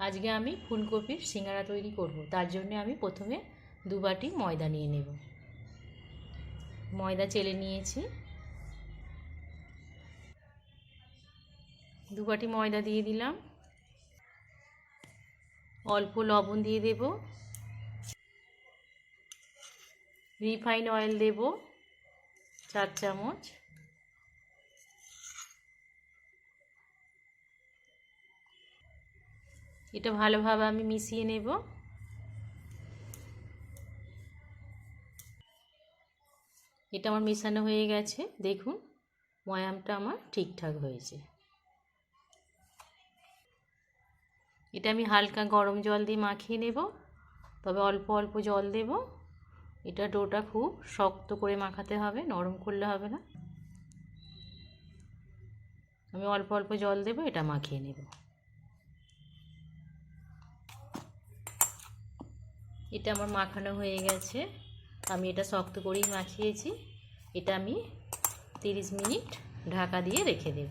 আজকে আমি ফুলকপির সিঙ্গারা তৈরি করব। তার জন্য আমি প্রথমে দু বাটি ময়দা নিয়ে নেব। ময়দা চেলে নিয়েছি। দু বাটি ময়দা দিয়ে দিলাম। অল্প লবণ দিয়ে দেব। রিফাইন অয়েল দেব। চার চামচ। এটা ভালোভাবে আমি মিশিয়ে নেব। এটা আমার মেশানো হয়ে গেছে। দেখুন, ময়ামটা আমার ঠিকঠাক হয়েছে। এটা আমি হালকা গরম জল দিয়ে মাখিয়ে নেব। তবে অল্প অল্প জল দেব। এটা ডোটা খুব শক্ত করে মাখাতে হবে, নরম করলে হবে না। আমি অল্প অল্প জল দেব, এটা মাখিয়ে নেব। এটা আমার মাখানো হয়ে গেছে। আমি এটা শক্ত করেই মাখিয়েছি। এটা আমি তিরিশ মিনিট ঢাকা দিয়ে রেখে দেব।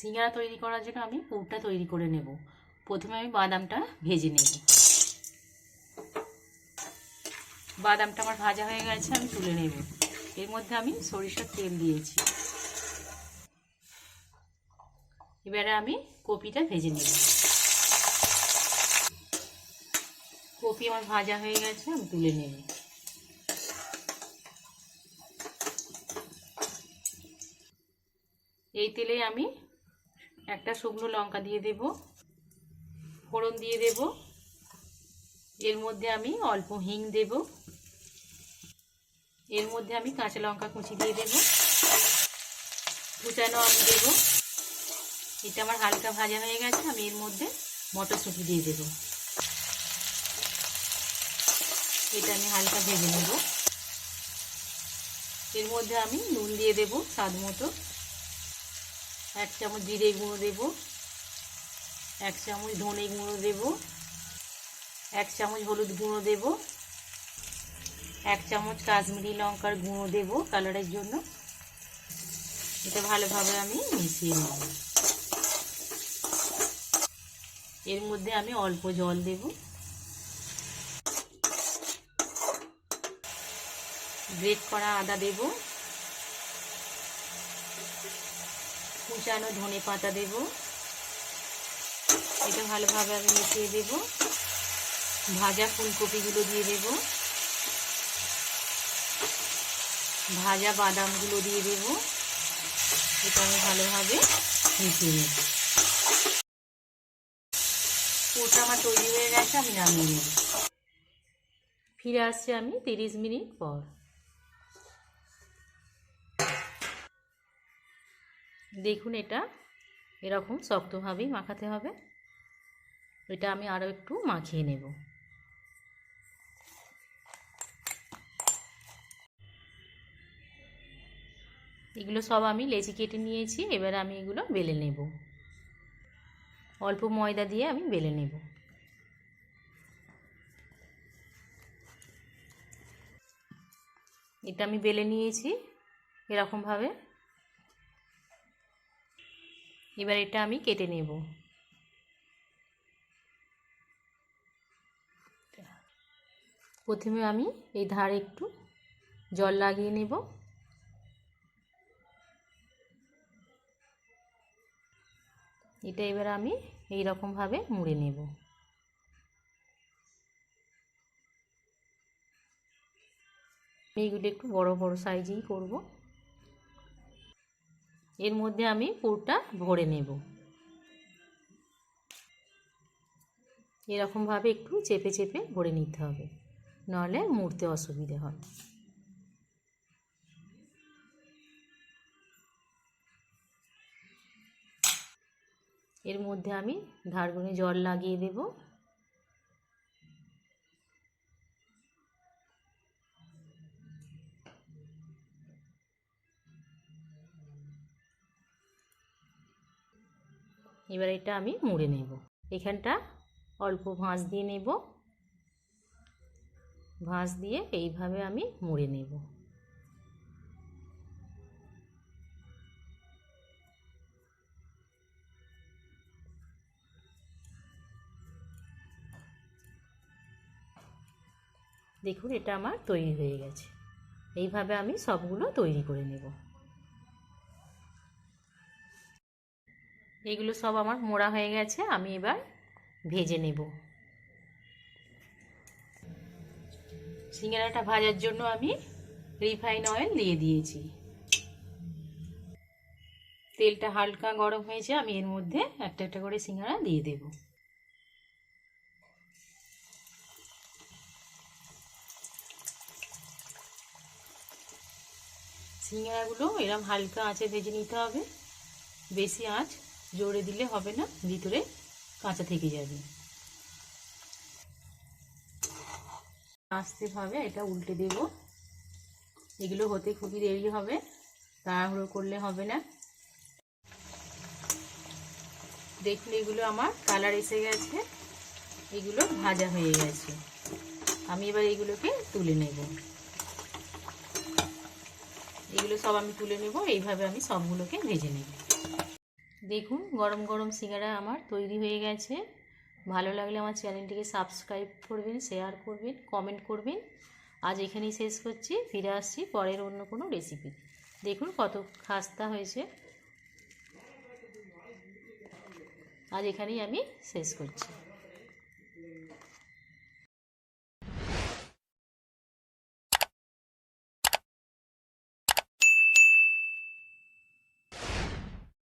সিঙ্গারা তৈরি করার জন্য আমি পুরটা তৈরি করে নেব। প্রথমে আমি বাদামটা ভেজে নেব। বাদামটা আমার ভাজা হয়ে গেছে, আমি তুলে নেব। এর মধ্যে আমি সরিষার তেল দিয়েছি। এবারে আমি কপিটা ভেজে নেব। কপি আমার ভাজা হয়ে গেছে, আমি তুলে নেব। এই তেলে আমি একটা শুকনো লঙ্কা দিয়ে দেব, ফোড়ন দিয়ে দেব। এর মধ্যে আমি অল্প হিং দেব। এর মধ্যে আমি কাঁচা লঙ্কা কুচি দিয়ে দেব। কুচানো আমি দেবো। এটা আমার হালকা ভাজা হয়ে গেছে, আমি এর মধ্যে মটরশুঁটি দিয়ে দেব। এটা আমি হালকা ভেজে নেব। এর মধ্যে আমি নুন দিয়ে দেব স্বাদ মতো। এক চামচ জিরে গুঁড়ো দেব। এক চামচ ধনে গুঁড়ো দেব। এক চামচ হলুদ গুঁড়ো দেব। এক চামচ কাশ্মীরি লঙ্কার গুঁড়ো দেব, কালারের জন্য। এটা ভালোভাবে আমি মিশিয়ে নেব। এর মধ্যে আমি অল্প জল দেব। গ্রেট করা আদা দেব। কুচানো ধনে পাতা দেব। এটা ভালোভাবে আমি মিশিয়ে দেব। ভাজা ফুলকপিগুলো দিয়ে দেব। ভাজা বাদামগুলো দিয়ে দেব। এটা আমি ভালোভাবে মিশিয়ে নেব। পুরটা আমার তৈরি হয়ে গেছে, আমি নামিয়ে নেব। ফিরে আসছি আমি তিরিশ মিনিট পর। দেখুন এটা, এরকম শক্তভাবেই মাখাতে হবে। এটা আমি আরও একটু মাখিয়ে নেব। এগুলো সব আমি লেচি কেটে নিয়েছি, এবার আমি এগুলো বেলে নেব। অল্প ময়দা দিয়ে আমি বেলে নেব। এটা আমি বেলে নিয়েছি এরকমভাবে। এবার এটা আমি কেটে নেব। প্রথমে আমি এই ধারে একটু জল লাগিয়ে নেব। এটা এবার আমি এই রকমভাবে মুড়ে নেব। এইগুলো একটু বড় বড় সাইজেই করব। এর মধ্যে আমি পুরটা ভরে নেব। এরকমভাবে একটু চেপে চেপে ভরে নিতে হবে। নাহলে মুড়তে অসুবিধে হয়। এর মধ্যে আমি ধারগুনে জল লাগিয়ে দেব। এবার এটা আমি মুড়ে নেব। এখানটা অল্প ভাঁজ দিয়ে নেব। ভাঁজ দিয়ে এইভাবে আমি মুড়ে নেব। দেখুন, এটা আমার তৈরি হয়ে গেছে। এইভাবে আমি সবগুলো তৈরি করে নেব। এগুলো সব আমার মোড়া হয়ে গেছে, আমি এবার ভেজে নেব। সিঙ্গারাটা ভাজার জন্য আমি রিফাইন অয়েল দিয়ে দিয়েছি। তেলটা হালকা গরম হয়েছে, আমি এর মধ্যে একটা একটা করে সিঙ্গারা দিয়ে দেব। সিঙ্গারাগুলো এরম হালকা আঁচে ভেজে নিতে হবে। বেশি আঁচ জোরে দিলে হবে না, ভিতরে কাঁচা থেকে যাবে। আস্তেভাবে এটা উল্টে দেব। এগুলো হতে খুবই দেরি হবে, তাড়াহুড়ো করলে হবে না। দেখুন এগুলো আমার কালার এসে গেছে, এগুলো ভাজা হয়ে গেছে। আমি এবার এগুলোকে তুলে নেব। এগুলো সব আমি তুলে নেব, এইভাবে আমি সবগুলোকে ভেজে নেব। দেখুন, গরম গরম সিঙ্গারা আমার তৈরি হয়ে গেছে। ভালো লাগলে আমার চ্যানেলটিকে সাবস্ক্রাইব করবেন, শেয়ার করবেন, কমেন্ট করবেন। আজ এখানেই শেষ করছি, ফিরে আসছি পরের অন্য কোনো রেসিপি। দেখুন কত খাস্তা হয়েছে। আজ এখানেই আমি শেষ করছি।